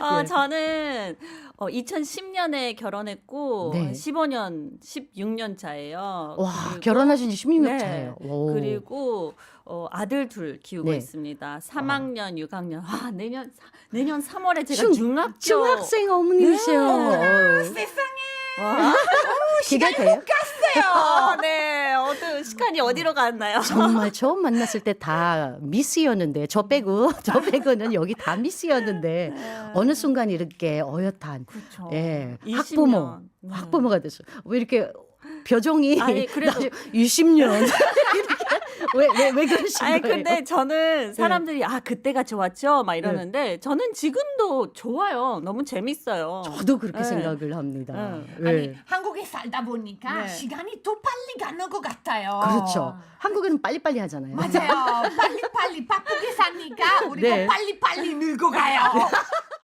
어, 예. 저는 어, 2010년에 결혼했고 네. 15년, 16년 차예요. 와, 그리고- 결혼하신 지 16년 네. 차예요. 오. 그리고 어, 아들 둘 키우고 네. 있습니다. 3학년, 6학년. 아, 내년 사- 내년 3월에 제가 중- 중학교 중학생 어머니세요. 네. 어, 와, 기가 돼요? 아, 네. 시간이 어디로 갔나요? 정말 처음 만났을 때 다 미스였는데 저 빼고 저 빼고는 여기 다 미스였는데 어느 순간 이렇게 어엿한 그렇죠. 예 20 년. 학부모 네. 학부모가 됐어. 왜 이렇게 표정이 아니, 그래도- 20년 이렇게 왜왜 왜 그러신 아니 거예요? 근데 저는 사람들이 아 그때가 좋았죠 막 이러는데 네. 저는 지금도 좋아요 너무 재밌어요 저도 그렇게 네. 생각을 합니다. 네. 예. 아니 한국에 살다 보니까 네. 시간이 더 빨리 가는 것 같아요. 그렇죠. 한국에는 빨리빨리 하잖아요. 맞아요. 빨리 빨리 바쁘게 사니까 우리도 네. 빨리 빨리 늙어가요.